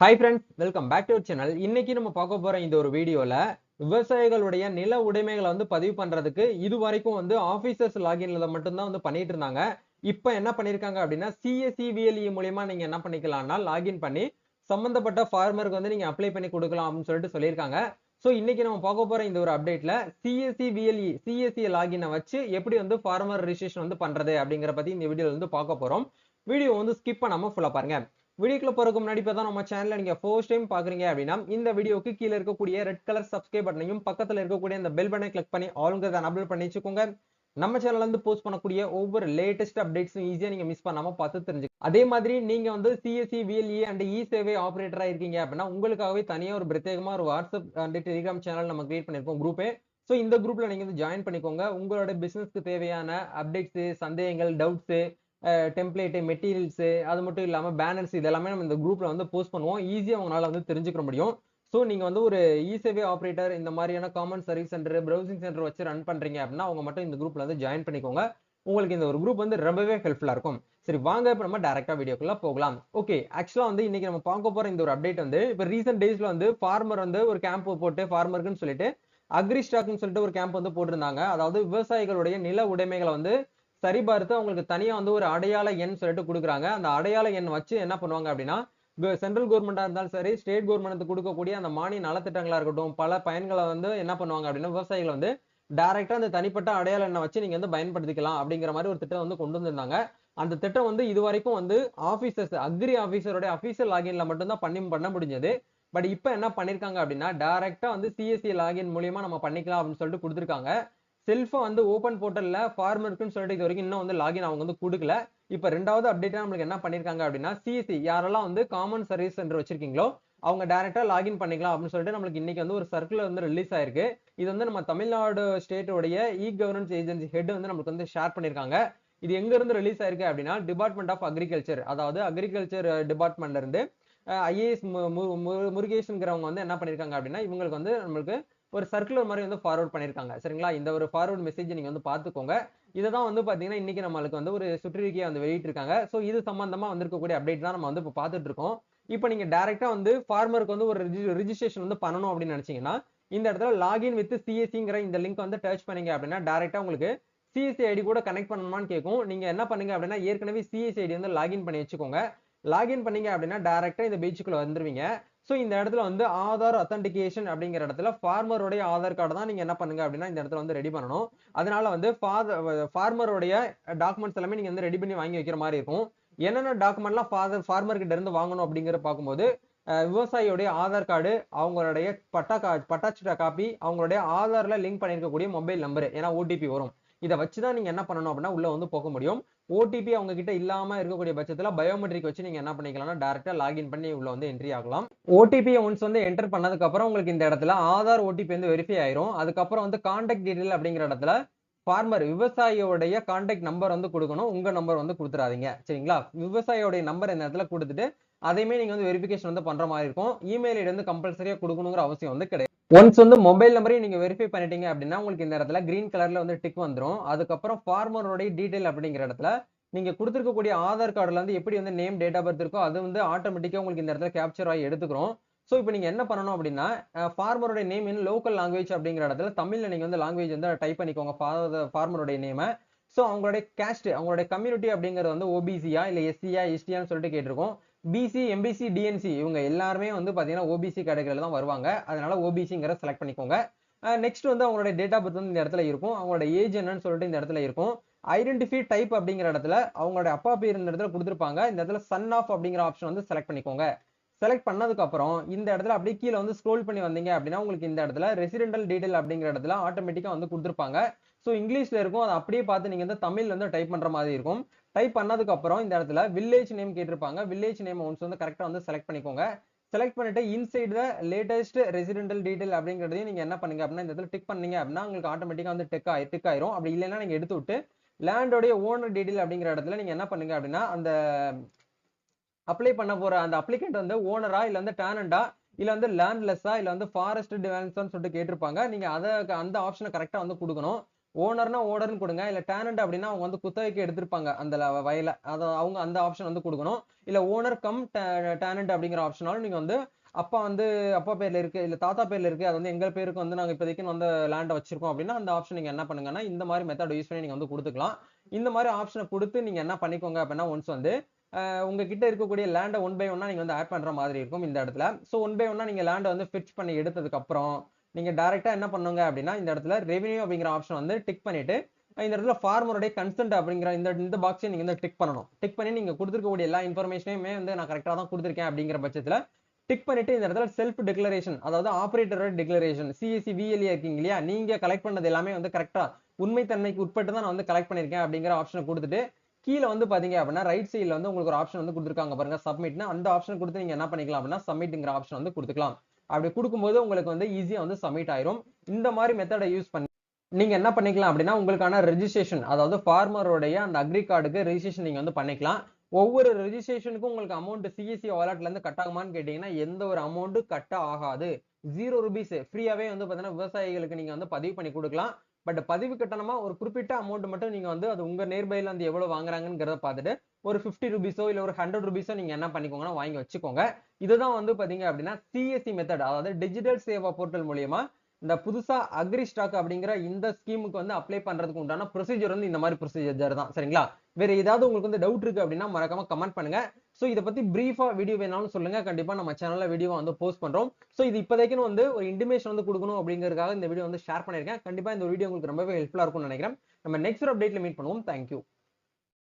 Hi friends welcome back to channel இன்னைக்கு நம்ம பார்க்க போற இந்த ஒரு வீடியோல விவசாயிகளுடைய நில உடைமைகளை வந்து பதிவு பண்றதுக்கு இது வரைக்கும் வந்து ஆபீசர்ஸ் லாகின்ல மட்டும்தான் வந்து பண்ணிட்டு இருந்தாங்க. இப்போ என்ன பண்ணிருக்காங்க அப்படின்னா சிஎஸ்சி விஎல்இ மூலியமா நீங்க என்ன பண்ணிக்கலாம்னா லாகின் பண்ணி சம்பந்தப்பட்ட ஃபார்மருக்கு வந்து நீங்க அப்ளை பண்ணி கொடுக்கலாம் அப்படின்னு சொல்லிட்டு சொல்லியிருக்காங்க. ஸோ இன்னைக்கு நம்ம பார்க்க போற இந்த ஒரு அப்டேட்ல சிஎஸ்சி விஎல்இ சிஎஸ்சி லாகினை வச்சு எப்படி வந்து ஃபார்மர் ரிஜிஸ்ட்ரேஷன் வந்து பண்றது அப்படிங்கிற பத்தி இந்த வீடியோல வந்து பார்க்க போறோம். வீடியோ வந்து ஸ்கிப் பண்ணாம ஃபுல்லா பாருங்க. வீடியோக்குள்ள போறதுக்கு முன்னாடி இப்போ தான் நம்ம சேனல்ல நீங்க ஃபர்ஸ்ட் டைம் பாக்குறீங்க அப்படின்னா இந்த வீடியோக்கு கீழே இருக்கக்கூடிய ரெட் கலர் சப்ஸ்கிரைப் பட்டனையும் பக்கத்துல இருக்கக்கூடிய இந்த பெல் பட்டனை கிளிக் பண்ணி ஆளுங்கிறத அனபிள் பண்ணி வச்சுக்கோங்க. நம்ம சேனல்ல இருந்து போஸ்ட் பண்ணக்கூடிய ஒவ்வொரு லேட்டஸ்ட் அப்டேட்ஸும் ஈஸியா நீங்க மிஸ் பண்ணாம பார்த்து தெரிஞ்சு அதே மாதிரி நீங்க வந்து சிஎஸ்சி விஎல்இ அண்ட் இ சேவை ஆபரேட்டரா இருக்கீங்க அப்படின்னா உங்களுக்காகவே தனியா ஒரு பிரத்யேகமா ஒரு வாட்ஸ்அப் அண்ட் டெலிகிராம் சேனல் நம்ம கிரியேட் பண்ணிருக்கோம் குரூப்பே ஸோ இந்த குரூப்ல நீங்க வந்து ஜாயின் பண்ணிக்கோங்க. உங்களோட பிசினஸ்க்கு தேவையான அப்டேட்ஸ் சந்தேகங்கள் டவுட்ஸ் டெம்ப்ளேட்டு மெட்டீரியல்ஸு அது மட்டும் இல்லாமல் பேனர்ஸ் இதெல்லாமே நம்ம இந்த குரூப்பில் வந்து போஸ்ட் பண்ணுவோம். ஈஸியாக உங்களால் வந்து தெரிஞ்சுக்க முடியும். ஸோ நீங்கள் வந்து ஒரு இ சேவை ஆப்ரேட்டர் இந்த மாதிரியான common service centre browsing centre வச்சு ரன் பண்ணுறீங்க அப்படின்னா அவங்க மட்டும் இந்த குரூப்பில் வந்து ஜாயின் பண்ணிக்கோங்க. உங்களுக்கு இந்த ஒரு குரூப் வந்து ரொம்பவே ஹெல்ப்ஃபுல்லாக இருக்கும். சரி வாங்க இப்போ நம்ம டேரெக்டாக வீடியோக்குள்ளே போகலாம். ஓகே ஆக்சுவலாக வந்து இன்னைக்கு நம்ம பார்க்க போகிற இந்த ஒரு அப்டேட் வந்து இப்போ ரீசெண்ட் டேஸில் வந்து ஃபார்மர் வந்து ஒரு கேம்ப் போட்டு ஃபார்மருக்குன்னு சொல்லிட்டு அக்ரி ஸ்டாக்னு சொல்லிட்டு ஒரு கேம்ப் வந்து போட்டிருந்தாங்க. அதாவது விவசாயிகளுடைய நில உடைமைகளை வந்து சரிபார்த்து அவங்களுக்கு தனியா வந்து ஒரு அடையாள எண் சொல்லிட்டு கொடுக்குறாங்க. அந்த அடையாள எண் வச்சு என்ன பண்ணுவாங்க அப்படின்னா சென்ட்ரல் கவர்மெண்டா இருந்தாலும் சரி ஸ்டேட் கவர்மெண்ட் கொடுக்கக்கூடிய அந்த மானிய நலத்திட்டங்களா இருக்கட்டும் பல பயன்களை வந்து என்ன பண்ணுவாங்க அப்படின்னா விவசாயிகள் வந்து டைரக்டா அந்த தனிப்பட்ட அடையாள எண்ணை வச்சு நீங்க வந்து பயன்படுத்திக்கலாம் அப்படிங்கிற மாதிரி ஒரு திட்டம் வந்து கொண்டு வந்திருந்தாங்க. அந்த திட்டம் வந்து இது வரைக்கும் வந்து ஆபீசர்ஸ் அக்ரி ஆபீசருடைய அபிஷியல் லாகின்ல மட்டும்தான் பண்ணி பண்ண முடிஞ்சது. பட் இப்போ என்ன பண்ணிருக்காங்க அப்படின்னா டைரக்டா வந்து சிஎஸ்சி லாகின் மூலியமா நம்ம பண்ணிக்கலாம் அப்படின்னு சொல்லிட்டு கொடுத்துருக்காங்க. செல்ஃபை வந்து ஓப்பன் போர்ட்டலில் ஃபார்மருக்குன்னு சொல்லிட்டு இது வரைக்கும் இன்னும் வந்து லாகின் அவங்க வந்து கொடுக்கல. இப்போ ரெண்டாவது அப்டேட்டாக நம்மளுக்கு என்ன பண்ணியிருக்காங்க அப்படின்னா சிஎஸ்சி யாரெல்லாம் வந்து காமன் சர்வீஸ் சென்டர் வச்சிருக்கீங்களோ அவங்க டேரெக்டாக லாகின் பண்ணிக்கலாம் அப்படின்னு சொல்லிட்டு நம்மளுக்கு இன்னைக்கு வந்து ஒரு சர்க்குலர் வந்து ரிலீஸ் ஆயிருக்கு. இது வந்து நம்ம தமிழ்நாடு ஸ்டேட்டோடைய இ கவர்னன்ஸ் ஏஜென்சி ஹெட் வந்து நம்மளுக்கு வந்து ஷேர் பண்ணியிருக்காங்க இது எங்க இருந்து ரிலீஸ் ஆயிருக்கு அப்படின்னா டிபார்ட்மெண்ட் ஆஃப் அக்ரிகல்ச்சர் அதாவது அக்ரிகல்ச்சர் டிபார்ட்மெண்ட்ல இருந்து ஐஏஎஸ் முருகேஷன்கிறவங்க வந்து என்ன பண்ணியிருக்காங்க அப்படின்னா இவங்களுக்கு வந்து நம்மளுக்கு ஒரு சர்க்குலர் மாதிரி வந்து ஃபார்வர்ட் பண்ணியிருக்காங்க சரிங்களா? இந்த ஒரு ஃபார்வர்ட் மெசேஜ் நீங்க வந்து பார்த்துக்கோங்க. இதை தான் வந்து பாத்தீங்கன்னா இன்னைக்கு நம்மளுக்கு வந்து ஒரு சுற்றறிக்கையை வந்து வெளியிட்டிருக்காங்க. ஸோ இது சம்பந்தமா வந்திருக்கக்கூடிய அப்டேட் தான் நம்ம வந்து இப்போ பார்த்துட்டு இருக்கோம். இப்போ நீங்க டேரெக்டாக வந்து ஃபார்மருக்கு வந்து ஒரு ரிஜிஸ்ட்ரேஷன் வந்து பண்ணணும் அப்படின்னு நினைச்சீங்கன்னா இந்த இடத்துல லாகின் வித் சிஎஸ்சிங்கிற இந்த லிங்க் வந்து டச் பண்ணீங்க அப்படின்னா டேரெக்டாக உங்களுக்கு சிஎஸ்சி ஐடி கூட கனெக்ட் பண்ணணுமான்னு கேட்கும். நீங்க என்ன பண்ணுங்க அப்படின்னா ஏற்கனவே சிஎஸ்சி ஐடி வந்து லாகின் பண்ணி வச்சுக்கோங்க. லாகின் பண்ணீங்க அப்படின்னா டேரெக்டாக இந்த பேஜுக்குள்ள வந்துருவீங்க. ஸோ இந்த இடத்துல வந்து ஆதார் அத்தன்டிகேஷன் அப்படிங்கிற இடத்துல ஃபார்மருடைய ஆதார் கார்டு தான் நீங்க என்ன பண்ணுங்க அப்படின்னா இந்த இடத்துல வந்து ரெடி பண்ணணும். அதனால வந்து ஃபார்மருடைய டாக்குமெண்ட்ஸ் எல்லாமே நீங்க வந்து ரெடி பண்ணி வாங்கி வைக்கிற மாதிரி இருக்கும். என்னென்ன டாக்குமெண்ட்லாம் ஃபாதர் ஃபார்மர் கிட்ட இருந்து வாங்கணும் அப்படிங்கிற பார்க்கும்போது விவசாயியுடைய ஆதார் கார்டு அவங்களுடைய பட்டா கா பட்டாச்சிட்ட காப்பி அவங்களுடைய ஆதாரில் லிங்க் பண்ணியிருக்கக்கூடிய மொபைல் நம்பர் ஏன்னா ஓடிபி வரும். இதை வச்சுதான் நீங்க என்ன பண்ணணும் அப்படின்னா உள்ள வந்து போக முடியும். ஓடிபி அவங்க கிட்ட இல்லாம இருக்கக்கூடிய பட்சத்துல பயோமெட்ரிக் வச்சு நீங்க என்ன பண்ணிக்கலாம்னா டேரக்டா லாகின் பண்ணி உள்ள வந்து என்ட்ரி ஆகலாம். ஓடிபி ஒன்ஸ் வந்து என்டர் பண்ணதுக்கு அப்புறம் உங்களுக்கு இந்த இடத்துல ஆதார் ஓடிபி வந்து வெரிஃபை ஆயிரும். அதுக்கப்புறம் வந்து கான்டாக்ட் டீடைல் அப்படிங்கிற இடத்துல ஃபார்மர் விவசாயியோடைய கான்டாக்ட் நம்பர் வந்து கொடுக்கணும். உங்க நம்பர் வந்து கொடுத்துறாதீங்க. சரிங்களா? விவசாயியோடைய நம்பர் இந்த இடத்துல கொடுத்துட்டு அதையுமே நீங்க வந்து வெரிஃபிகேஷன் வந்து பண்ற மாதிரி இருக்கும். இமெயில் ஐடி வந்து கம்பல்சரியா கொடுக்கணுங்கிற அவசியம் வந்து கிடையாது. ஒன்ஸ் வந்து மொபைல் நம்பரையும் நீங்க வெரிஃபை பண்ணிட்டீங்க அப்படின்னா உங்களுக்கு இந்த இடத்துல கிரீன் கலர்ல வந்து டிக் வந்துடும் அதுக்கப்புறம் ஃபார்மரோடைய டீடைல் அப்படிங்கிற இடத்துல நீங்க கொடுத்துருக்கக்கூடிய ஆதார் கார்டுல வந்து எப்படி வந்து நேம் டேட் ஆஃப் பர்த் இருக்கோ அது வந்து ஆட்டோமேட்டிக்கா உங்களுக்கு இந்த இடத்துல கேப்சர் ஆகி எடுத்துக்கிறோம். ஸோ இப்போ நீங்க என்ன பண்ணணும் அப்படின்னா ஃபார்மரோட நேம் இன் லோக்கல் லாங்குவேஜ் அப்படிங்கிற இடத்துல தமிழ்ல நீங்க வந்து லாங்குவேஜ் வந்து டைப் பண்ணிக்கோங்க ஃபார்மருடைய நேமை ஸோ அவங்களுடைய கேஸ்ட் அவங்களுடைய கம்யூனிட்டி அப்படிங்கிறது வந்து ஓபிசியா இல்லை எஸ்சியா எஸ்டியான்னு சொல்லிட்டு கேட்டிருக்கோம். பிசி எம்பிசி டிஎன்சி இவங்க எல்லாருமே வந்து பார்த்தீங்கன்னா ஓபிசி கேட்டகரியில் தான் வருவாங்க. அதனால ஓபிசிங்கிற செலக்ட் பண்ணிக்கோங்க. நெக்ஸ்ட் வந்து அவங்களோட டேட் ஆஃப் பர்த் வந்து இந்த இடத்துல இருக்கும். அவங்களோட ஏஜ் என்னன்னு சொல்லிட்டு இந்த இடத்துல இருக்கும். ஐடென்டிஃபை டைப் அப்படிங்கிற இடத்துல அவங்களோட அப்பா பேர் இந்த இடத்துல கொடுத்துருப்பாங்க. இந்த இடத்துல சன் ஆஃப் அப்படிங்கிற ஆப்ஷன் வந்து செலக்ட் பண்ணிக்கோங்க. செலக்ட் பண்ணதுக்கு அப்புறம் இந்த இடத்துல அப்படியே கீழே வந்து ஸ்க்ரோல் பண்ணி வந்தீங்க அப்படின்னா உங்களுக்கு இந்த இடத்துல ரெசிடென்டல் டீடைல் அப்படிங்கிற இடத்துல ஆட்டோமேட்டிக்காக வந்து கொடுத்துருப்பாங்க. ஸோ இங்கிலீஷ்ல இருக்கும். அதை அப்படியே பார்த்து நீங்க வந்து தமிழில் வந்து டைப் பண்ற மாதிரி இருக்கும். டைப் பண்ணதுக்கு அப்புறம் இந்த இடத்துல வில்லேஜ் நேம் கேட்டிருப்பாங்க. வில்லேஜ் நேம் ஒன்ஸ் வந்து கரெக்டா வந்து செலக்ட் பண்ணிக்கோங்க. செலக்ட் பண்ணிட்டு inside the latest residential detail அப்படிங்கிறதையும் நீங்க என்ன பண்ணுங்க அப்படின்னா இந்த இடத்துல டிக் பண்ணீங்க அப்படின்னா உங்களுக்கு ஆட்டோமேட்டிக்காக வந்து டிக் ஆகி டிக் ஆயிரும். அப்படி இல்லைன்னா நீங்க எடுத்து விட்டு லேண்டோடைய ஓனர் டீடைல் அப்படிங்கிற இடத்துல நீங்க என்ன பண்ணுங்க அப்படின்னா அந்த அப்ளை பண்ண போற அந்த அப்ளிகண்ட் வந்து ஓனரா இல்லை வந்து டேனண்டா இல்லை வந்து லேண்ட்லெஸ்ஸா இல்லை வந்து ஃபாரஸ்ட் டிவான்ஸான்னு சொல்லிட்டு கேட்டிருப்பாங்க. நீங்க அதை அந்த ஆப்ஷனை கரெக்டா வந்து கொடுக்கணும். ஓனர்னா ஓனர்னு கொடுங்க. இல்ல டேனண்ட் அப்படின்னா அவங்க வந்து குத்தகைக்கு எடுத்திருப்பாங்க. அந்த வயல வயலை அதை அவங்க அந்த ஆப்ஷன் வந்து கொடுக்கணும். இல்ல ஓனர் கம் டேனண்ட் அப்படிங்கிற ஆப்ஷனாலும் நீங்க வந்து அப்பா வந்து அப்பா பேர்ல இருக்கு இல்ல தாத்தா பேர்ல இருக்கு அது வந்து எங்க பேருக்கு வந்து நாங்க இப்போதைக்கு வந்து லேண்டை வச்சிருக்கோம் அப்படின்னா அந்த ஆப்ஷன் நீங்க என்ன பண்ணுங்கன்னா இந்த மாதிரி மெத்தட் யூஸ் பண்ணி நீங்க வந்து கொடுத்துக்கலாம். இந்த மாதிரி ஆப்ஷனை கொடுத்து நீங்க என்ன பண்ணிக்கோங்க அப்படின்னா ஒன்ஸ் வந்து உங்ககிட்ட இருக்கக்கூடிய லேண்டை ஒன் பை ஒன்னா நீங்க வந்து ஆட் பண்ற மாதிரி இருக்கும் இந்த இடத்துல. ஸோ ஒன் பை ஒன்னா நீங்க லேண்டை வந்து ஃபிட் பண்ணி எடுத்ததுக்கு அப்புறம் நீங்க டேரெக்டாக என்ன பண்ணுங்க அப்படின்னா இந்த இடத்துல ரெவென்யூ அப்படிங்கிற ஆப்ஷன் வந்து டிக் பண்ணிட்டு இந்த இடத்துல ஃபார்மருடைய கன்சென்ட் அப்படிங்கிற இந்த இந்த பாக்ஸையும் நீங்கள் வந்து டிக் பண்ணணும். டிக் பண்ணி நீங்கள் கொடுத்துருக்கக்கூடிய எல்லா இன்ஃபர்மேஷனையுமே வந்து நான் கரெக்டாக தான் கொடுத்துருக்கேன் அப்படிங்கிற பட்சத்துல டிக் பண்ணிட்டு இந்த இடத்துல செல்ஃப் டிக்ளரேஷன் அதாவது ஆப்ரேட்டரோட டிக்ளரேஷன் சிஎஸ்சி விஎல்ஏ இருக்கீங்க இல்லையா? நீங்க கலெக்ட் பண்ணது எல்லாமே வந்து கரெக்டாக உண்மைத்தன்மைக்கு உட்பட்டு தான் நான் வந்து கலெக்ட் பண்ணிருக்கேன் அப்படிங்கிற ஆப்ஷனை கொடுத்துட்டு கீழே வந்து பார்த்தீங்க அப்படின்னா ரைட் சைடில் வந்து உங்களுக்கு ஒரு ஆப்ஷன் வந்து கொடுத்துருக்காங்க பாருங்க சப்மிட்னா அந்த ஆப்ஷன் கொடுத்து நீங்க என்ன பண்ணிக்கலாம் அப்படின்னா சப்மிட்ங்கிற ஆப்ஷன் வந்து கொடுத்துக்கலாம். அப்படி கொடுக்கும்போது உங்களுக்கு வந்து ஈஸியாக வந்து சப்மிட் ஆயிரும். இந்த மாதிரி மெத்தடை யூஸ் பண்ணி நீங்க என்ன பண்ணிக்கலாம் அப்படின்னா உங்களுக்கான ரெஜிஸ்ட்ரேஷன் அதாவது ஃபார்மருடைய அந்த அக்ரி கார்டுக்கு ரெஜிஸ்ட்ரேஷன் நீங்க வந்து பண்ணிக்கலாம். ஒவ்வொரு ரெஜிஸ்ட்ரேஷனுக்கும் உங்களுக்கு அமௌண்ட் சிஎஸ்சி வாலெட்ல இருந்து கட் ஆகுமான்னு கேட்டீங்கன்னா எந்த ஒரு அமௌண்ட்டும் கட் ஆகாது. ஜீரோ ருபீஸ் ஃப்ரீயாவே வந்து பாத்தீங்கன்னா விவசாயிகளுக்கு நீங்க வந்து பதிவு பண்ணி கொடுக்கலாம். பட் பதிவு கட்டணமா ஒரு குறிப்பிட்ட அமௌண்ட் மட்டும் நீங்க வந்து அது உங்க நேர்பையில் வந்து எவ்வளவு வாங்குறாங்கிறத பார்த்துட்டு ஒரு ஃபிஃப்டி ருபீஸோ இல்லை ஒரு ஹண்ட்ரட் ருபீஸோ நீங்க என்ன பண்ணிக்கோங்கன்னா வாங்கி வச்சுக்கோங்க. இதுதான் வந்து பார்த்தீங்க அப்படின்னா சிஎஸ்சி மெத்தட் அதாவது டிஜிட்டல் சேவா போர்ட்டல் மூலியமா இந்த புதுசா அக்ரி ஸ்டாக் அப்படிங்கிற இந்த ஸ்கீமுக்கு வந்து அப்ளை பண்ணுறதுக்கு உண்டான ப்ரொசீஜர் வந்து இந்த மாதிரி ப்ரொசீஜர் தான். சரிங்களா? வேற ஏதாவது உங்களுக்கு வந்து டவுட் இருக்கு அப்படின்னா மறக்காம கமெண்ட் பண்ணுங்க. ஸோ இதை பத்தி பிரீஃபா வீடியோ வேணாலும் சொல்லுங்க. கண்டிப்பா நம்ம சேனல்ல வீடியோ வந்து போஸ்ட் பண்றோம். ஸோ இது இப்போதைக்குன்னு வந்து ஒரு இன்டிமேஷன் வந்து கொடுக்கணும் அப்படிங்கிறதுக்காக இந்த வீடியோ வந்து ஷேர் பண்ணிருக்கேன் கண்டிப்பா இந்த வீடியோ உங்களுக்கு ரொம்பவே ஹெல்ப்ஃபுல்லா இருக்கும்னு நினைக்கிறேன். நம்ம நெக்ஸ்ட் அப்டேட்ல மீட் பண்ணுவோம். Thank you